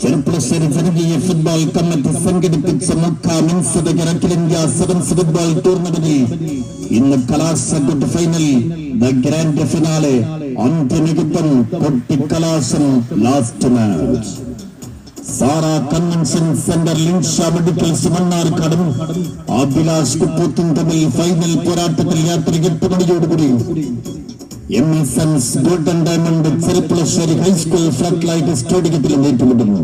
ചെറുപ്പുളശ്ശേരി ജനകീയ football committee സംഘടിപ്പിച്ച മുക്ക മിൻസിത അഖിലേന്ത്യാ സെവൻസ് ഫുട്ബോൾ ടൂർണമെന്റിൽ ഇന്ന് കലാശ ഫൈനൽ ദ ഗ്രാൻഡ് ഫിനാലെ അന്ത്യമികുത്തം കൊട്ടിക്കലാശം last match Sara convention centre Linsha medicals മണ്ണാർക്കാടും Abhilash കുപ്പൂത്തും തമ്മിൽ ഫൈനൽ പോരാട്ടത്തിൽ രാത്രി എട്ട് മണിയോടുകൂടി. M golden diamond Cherpulassery high school flood light സ്റ്റേഡിയത്തിൽ ഏറ്റുമുട്ടുന്നു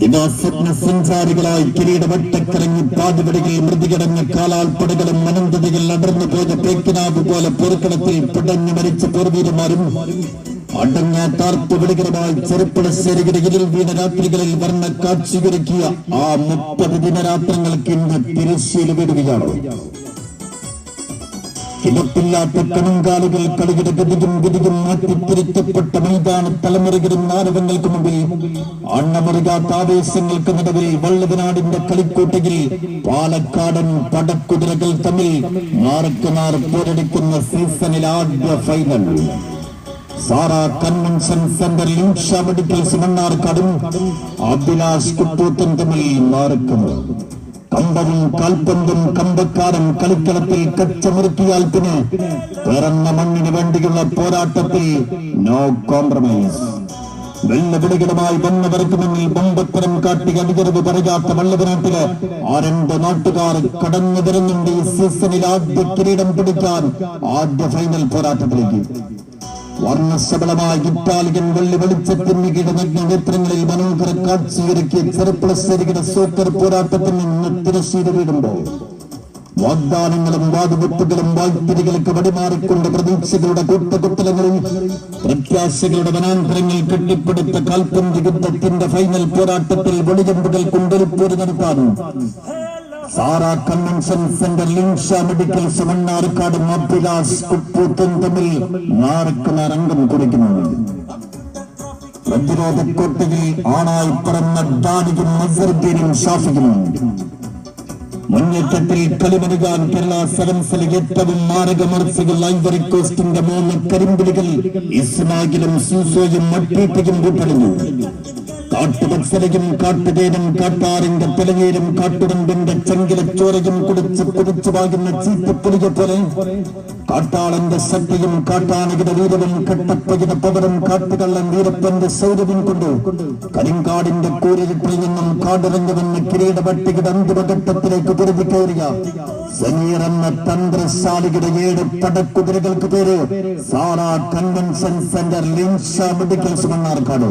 ദിനാസ്വപ്ന സഞ്ചാരികളായി കിരീട വട്ടക്കരങ്ങി പാതിപടികൾ മൃതികടഞ്ഞ കാലാൽപ്പടകളും അനന്തതയിൽ അടർന്നു പോയ പേക്കിനാവ് പോലെ പൊറുക്കടത്തിൽ പിടഞ്ഞു മരിച്ച പൂർവീരന്മാരും അടഞ്ഞ താർപ്പ് വെളികരമായി ചെറുപ്പുളശ്ശേരിയുടെ ഇരുൾ വീണ രാത്രികളിൽ വർണ കാഴ്ചയൊരുക്കിയ ആ മുപ്പത് ദിനരാത്രങ്ങൾക്ക് ഇന്ന് തിരശ്ശീല വിടുകയാണ്. കിടപ്പില്ലാത്ത കണങ്കാലുകൾ കളിയുടെ ഗതികും ഗതികും മാറ്റിത്തിരിക്കപ്പെട്ട മൈതാന തലമുറകിലും നാരകങ്ങൾക്ക് മുമ്പിൽ അണ്ണമറിയാത്ത ആവേശങ്ങൾക്ക് നടുവിൽ വള്ളവനാടിന്റെ കളിക്കൂട്ടയിൽ പാലക്കാടൻ പടക്കുതിരകൾ തമ്മിൽ മാറക്കുമാർ പോരടിക്കുന്ന സീസണിൽ ആദ്യ final Sara convention centre Linsha medicals മണ്ണാർക്കാടും Abhilash കുപ്പൂത്തും തമ്മിൽ മാറക്കുന്നു കമ്പവും കാൽപന്തും കമ്പക്കാരും കളിക്കളത്തിൽ കച്ചമുറുക്കിയാൽ പിന്നെ പിറന്ന മണ്ണിന് വേണ്ടിയുള്ള പോരാട്ടത്തിൽ നോ കോംപ്രമൈസ് വെള്ളപിടികളുമായി വന്നവർക്ക് മുന്നിൽ ബമ്പത്തരം കാട്ടി അടികരവ് പറയാത്ത വള്ളവനാട്ടിൽ ആരണ്ട് രണ്ട് നാട്ടുകാർ കടന്നു വരുന്നുണ്ട് ഈ സീസണിൽ ആദ്യ കിരീടം പിടിക്കാൻ ആദ്യ ഫൈനൽ പോരാട്ടത്തിലേക്ക്. വർണശബളമായ ഇറ്റാലിയൻ വെള്ളി വെളിച്ചത്തിന് കീഴടങ്ങിയ നേത്രങ്ങളിൽ മനോഹര കാഴ്ചയൊരുക്കിയ ചെറുപ്പളശ്ശേരിയുടെ സോക്കർ പോരാട്ടത്തിൽ നിന്ന് വീടുമ്പോൾ വാഗ്ദാനങ്ങളും വാതുവെപ്പുകളും വായ്പിരികൾക്ക് വടിമാറിക്കൊണ്ട് പ്രതീക്ഷകളുടെ കൂട്ടകുത്തലങ്ങളും പ്രത്യാശകളുടെ വനാന്തരങ്ങൾ കെട്ടിപ്പടുത്ത കാൽപന്ത് യുദ്ധത്തിന്റെ ഫൈനൽ പോരാട്ടത്തിൽ വെളിയമ്പുകൾ കൊണ്ടൊരുപ്പോര് നടത്താൻ Sara convention centre Linsha medical സമണ്ണാർക്കാട് Abhilash കുപ്പൂത്തും തമ്മിൽ മാറിക്കുന്ന രംഗം കുറിക്കുന്നു പ്രതിരോധക്കോട്ടയിൽ ആണായി പറന്ന ദാനിയും നസറുദ്ദീനും ശാസിക്കുന്നു. മുന്നേറ്റത്തിൽ കളിമരുകാൻ കേരള സെവൻസിലെ ഏറ്റവും മാരകമർച്ചകൾ ഐവറി കോസ്റ്റിന്റെ മൂന്ന് കരിമ്പിളികൾ ഇസ്മാഗിലും സൂസോയും മട്ടീപ്പയും കൂട്ടണിഞ്ഞു காட்டுவர் சிலையும் காட்டுதேனும் காட்டாரிந்த பிழையேனும் காட்டுடன் வென்ற செங்கிலச் சோரையும் குடிச்சு குடிச்சு வாகின சீட்டு புலிய போல. காட்டாளந்த சக்தியும் காட்டானகிட வீரவும் கட்டப்பகிட பவரும் காட்டுகள்ளன் வீரப்பந்த சௌரவும் கொண்டு. கருங்காடிந்த கூறியிருப்பை என்னும் காடிறங்கவென்ன கிரீடப்பட்டுகிட அந்து மகட்டத்திலேக்கு குருதி கோரியா. செனியரன்ன தந்திரசாலிகிட ஏழு படக்குதிரைகளுக்கு பேரு. Sara convention centre Linsha medical சுமன்னார் காடு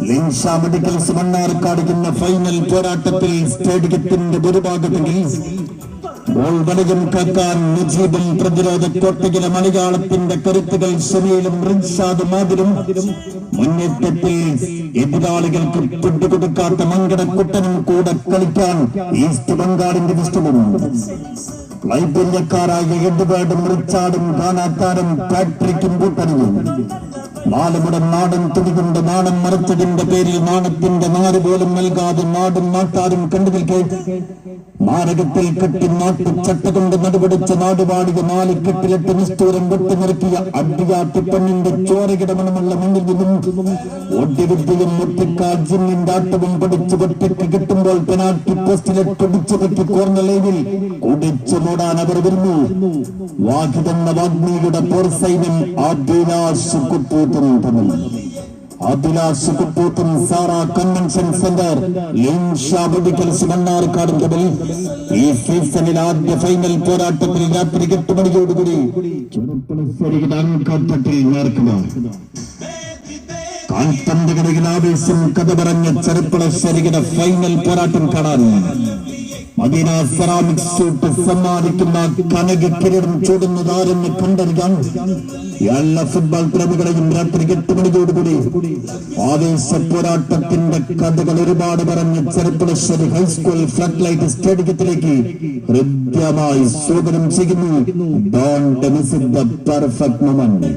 മെഡിക്കൽസ് മണ്ണാർക്കാട് ഇന്ന് ഫൈനൽ പോരാട്ടത്തിൽ സ്റ്റേഡിയത്തിന്റെ ഒരു ഭാഗത്തെങ്കിൽ ഗോൾ വലയം കാക്കാൻ മുജീബും പ്രതിരോധ കോട്ടയിലെ മലയാളത്തിന്റെ കരുത്തുകൾ ഷമീലും റിൻഷാദ് മാതിരും മുന്നേറ്റത്തിൽ എതിരാളികൾക്ക് പിടികൊടുക്കാത്ത മങ്കടക്കുട്ടനും കൂടെ കളിക്കാൻ ഈസ്റ്റ് ബംഗാളിന്റെ വിഷ്ണുവും വൈപല്യക്കാരായ എഡ്വേർഡും റിച്ചാർഡും കാണാത്താരും പാട്രിക്കും കൂട്ടണിയും നാലുമുടൻ നാടൻ തുടികൊണ്ട് നാടൻ മറച്ചതിന്റെ പേരിൽ നാണത്തിന്റെ നാട് പോലും നൽകാതെ നാടും നാട്ടാരും കണ്ടു നിൽക്കേ. മാരകത്തിൽ കെട്ടി നാട്ടു ചട്ട കൊണ്ട് നടുപിടിച്ച നാടുപാടിയ നാല് കെട്ടിലെട്ട് നിസ്തൂരം വെട്ടിനിറക്കിയ അടിയാട്ടി പെണ്ണിന്റെ ചോരകിടമണമുള്ള മുന്നിൽ നിന്നും ഒടിവിദ്യയും മുട്ടിക്കാൽ ജിമ്മിന്റെ ആട്ടവും പഠിച്ചു ഒറ്റയ്ക്ക് കിട്ടുമ്പോൾ പെനാട്ടി പോസ്റ്റിലെ പിടിച്ചു പറ്റി കോർന്ന ലൈവിൽ കുടിച്ചു മൂടാൻ അവർ വരുന്നു. വാഹിതെന്ന വാഗ്മിയുടെ പോർസൈന്യം അഭിലാഷ് കുപ്പൂത്തും തമ്മിൽ സാറ കൺവെൻഷൻ സെന്റർ ലിംഷാബുദിക്കൽ മെഡിക്കൽസ് മണ്ണാർക്കാടും തമ്മിൽ ഈ സീസണിൽ ആദ്യ ഫൈനൽ പോരാട്ടത്തിൽ രാത്രി എട്ട് മണിയോടുകൂടി ചെറുപ്പളശ്ശേരിയുടെ അങ്കത്തട്ടിൽ നേർക്കുക കാൽപന്തുകളിൽ ആവേശം കഥ പറഞ്ഞ ചെറുപ്പളശ്ശേരിയുടെ ഫൈനൽ പോരാട്ടം കാണാൻ മദീന സെറാമിക് സൂട്ട് സമ്മാനിക്കുന്ന കനക കിരീടം ചൂടുന്നതാരെന്ന് കണ്ടറിയാൻ എല്ലാ ഫുട്ബോൾ പ്രേമികളെയും രാത്രി എട്ട് മണിയോടുകൂടി ആവേശ പോരാട്ടത്തിന്റെ കഥകൾ ഒരുപാട് പറഞ്ഞ് Cherpulassery high school flood light സ്റ്റേഡിയത്തിലേക്ക് ഹൃദ്യമായി സ്വാഗതം ചെയ്യുന്നു. Don't miss the perfect moment.